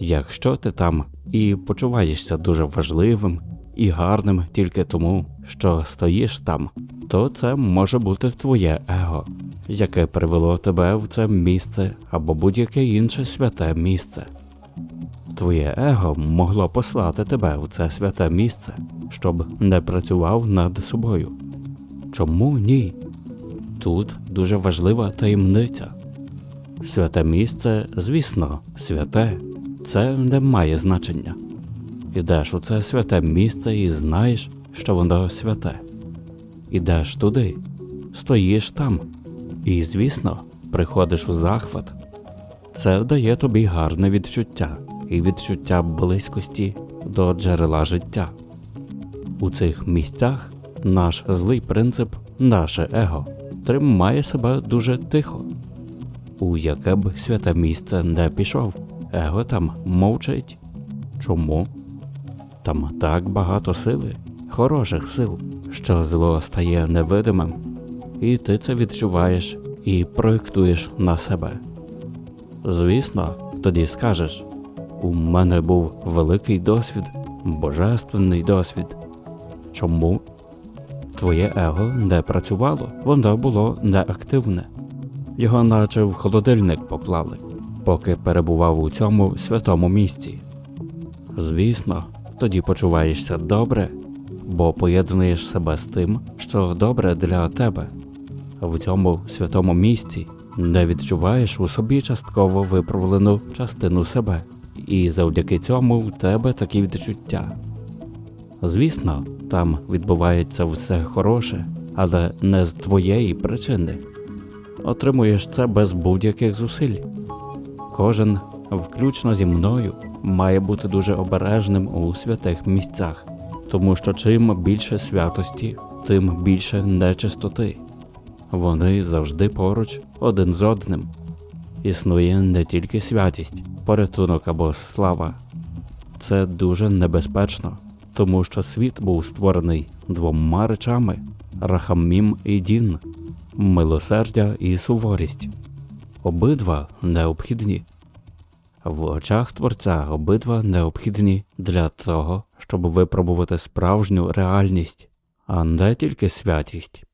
Якщо ти там і почуваєшся дуже важливим і гарним тільки тому, що стоїш там, то це може бути твоє его, яке привело тебе в це місце або будь-яке інше святе місце. Твоє его могло послати тебе в це святе місце, щоб не працював над собою. Чому ні? Тут дуже важлива таємниця. Святе місце, звісно, святе, це не має значення. Ідеш у це святе місце і знаєш, що воно святе. Ідеш туди, стоїш там, і, звісно, приходиш у захват. Це дає тобі гарне відчуття і відчуття близькості до джерела життя. У цих місцях наш злий принцип, наше его, тримає себе дуже тихо. У яке б святе місце не пішов, его там мовчить. Чому? Там так багато сили, хороших сил, що зло стає невидимим, і ти це відчуваєш і проєктуєш на себе. Звісно, тоді скажеш: у мене був великий досвід, божественний досвід. Чому? Твоє его не працювало, воно було неактивне. Його наче в холодильник поклали, поки перебував у цьому святому місці. Звісно, тоді почуваєшся добре, бо поєднуєш себе з тим, що добре для тебе. В цьому святому місці не відчуваєш у собі частково виправлену частину себе, і завдяки цьому в тебе такі відчуття. Звісно, там відбувається все хороше, але не з твоєї причини. Отримуєш це без будь-яких зусиль. Кожен, включно зі мною, має бути дуже обережним у святих місцях, тому що чим більше святості, тим більше нечистоти. Вони завжди поруч один з одним. Існує не тільки святість, порятунок або слава. Це дуже небезпечно, тому що світ був створений двома речами рахамім і дін, милосердя і суворість. Обидва необхідні. В очах Творця обидва необхідні для того, щоб випробувати справжню реальність, а не тільки святість.